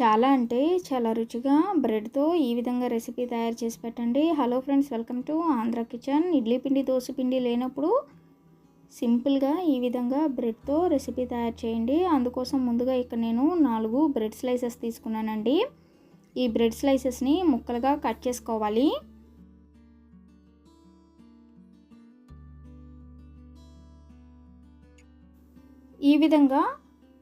చాలా అంటే చాలా రుచిగా బ్రెడ్తో ఈ విధంగా రెసిపీ తయారు చేసి పెట్టండి. Hello friends welcome to Andhra kitchen. Idli పిండి దోశ పిండి లేనప్పుడు సింపుల్గా ఈ విధంగా బ్రెడ్తో రెసిపీ తయారు చేయండి. అందుకోసం ముందుగా ఇక్కడ నేను నాలుగు బ్రెడ్ స్లైసెస్ తీసుకున్నానండి. ఈ బ్రెడ్ స్లైసెస్ని ముక్కలుగా కట్ చేసుకోవాలి. ఈ విధంగా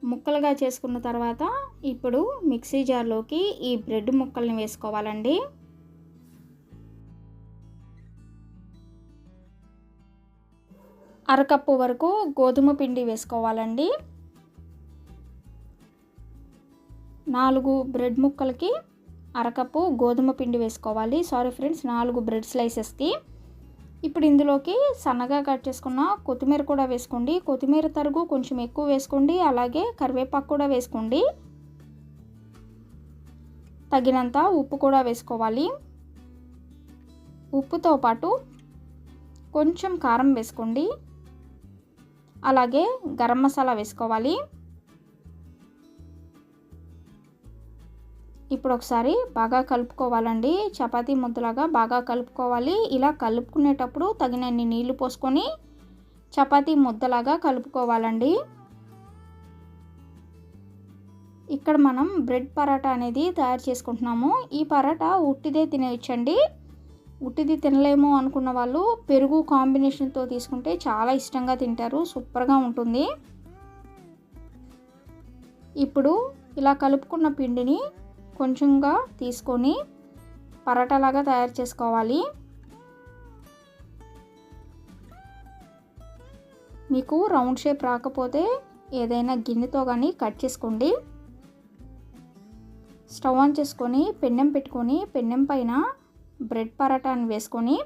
ముక్కలుగా చేసుకున్న తర్వాత ఇప్పుడు మిక్సీ జార్లోకి ఈ బ్రెడ్ ముక్కల్ని వేసుకోవాలండి. అరకప్పు వరకు గోధుమ పిండి వేసుకోవాలండి. నాలుగు బ్రెడ్ ముక్కలకి అరకప్పు గోధుమ పిండి వేసుకోవాలి. సారీ ఫ్రెండ్స్ నాలుగు బ్రెడ్ స్లైసెస్కి. ఇప్పుడు ఇందులోకి సన్నగా కట్ చేసుకున్న కొత్తిమీర కూడా వేసుకోండి. కొత్తిమీర తరుగు కొంచెం ఎక్కువ వేసుకోండి. అలాగే కరివేపాకు కూడా వేసుకోండి. తగినంత ఉప్పు కూడా వేసుకోవాలి. ఉప్పుతో పాటు కొంచెం కారం వేసుకోండి. అలాగే గరం మసాలా వేసుకోవాలి. ఇప్పుడు ఒకసారి బాగా కలుపుకోవాలండి. చపాతీ ముద్దలాగా బాగా కలుపుకోవాలి. ఇలా కలుపుకునేటప్పుడు తగినన్ని నీళ్ళు పోసుకొని చపాతీ ముద్దలాగా కలుపుకోవాలండి. ఇక్కడ మనం బ్రెడ్ పరాటా అనేది తయారు చేసుకుంటున్నాము. ఈ పరాటా ఉట్టిదే తినేయచ్చండి. ఉట్టిది తినలేము అనుకున్న వాళ్ళు పెరుగు కాంబినేషన్తో తీసుకుంటే చాలా ఇష్టంగా తింటారు. సూపర్గా ఉంటుంది. ఇప్పుడు ఇలా కలుపుకున్న పిండిని కొంచెంగా తీసుకొని పరాటాలాగా తయారు చేసుకోవాలి. మీకు రౌండ్ షేప్ రాకపోతే ఏదైనా గిన్నెతో కానీ కట్ చేసుకోండి. స్టవ్ ఆన్ చేసుకొని పెన్నెం పెట్టుకొని పెన్నెం పైన బ్రెడ్ పరాటాని వేసుకొని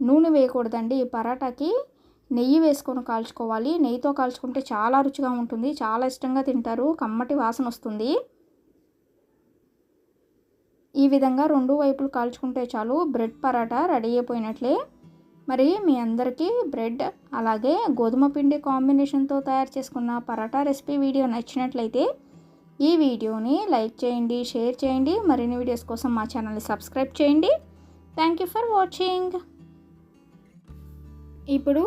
నూనె వేయకూడదండి ఈ పరాటాకి. నెయ్యి వేసుకొని కాల్చుకోవాలి. నెయ్యితో కాల్చుకుంటే చాలా రుచిగా ఉంటుంది. చాలా ఇష్టంగా తింటారు. కమ్మటి వాసన వస్తుంది. ఈ విధంగా రెండు వైపులు కాల్చుకుంటే చాలు బ్రెడ్ పరాటా రెడీ అయిపోయినట్లే. మరి మీ అందరికీ బ్రెడ్ అలాగే గోధుమ పిండి కాంబినేషన్తో తయారు చేసుకున్న పరాటా రెసిపీ వీడియో నచ్చినట్లయితే ఈ వీడియోని లైక్ చేయండి షేర్ చేయండి మరిన్ని వీడియోస్ కోసం మా ఛానల్ని సబ్స్క్రైబ్ చేయండి. Thank you for watching. ఇప్పుడు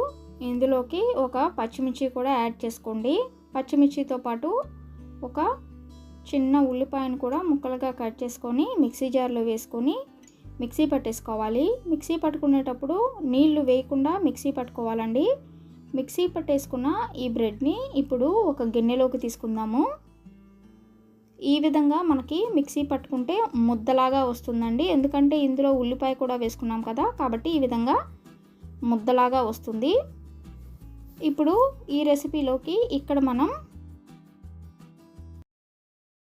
ఇందులోకి ఒక పచ్చిమిర్చి కూడా యాడ్ చేసుకోండి. పచ్చిమిర్చితో పాటు ఒక చిన్న ఉల్లిపాయను కూడా ముక్కలుగా కట్ చేసుకొని మిక్సీ జార్లో వేసుకొని మిక్సీ పట్టేసుకోవాలి. మిక్సీ పట్టుకునేటప్పుడు నీళ్ళు వేయకుండా మిక్సీ పట్టుకోవాలండి. మిక్సీ పట్టేసుకున్న ఈ బ్రెడ్ని ఇప్పుడు ఒక గిన్నెలోకి తీసుకుందాము. ఈ విధంగా మనకి మిక్సీ పట్టుకుంటే ముద్దలాగా వస్తుందండి. ఎందుకంటే ఇందులో ఉల్లిపాయ కూడా వేసుకున్నాం కదా కాబట్టి ఈ విధంగా ముద్దలాగా వస్తుంది. ఇప్పుడు ఈ రెసిపీలోకి ఇక్కడ మనం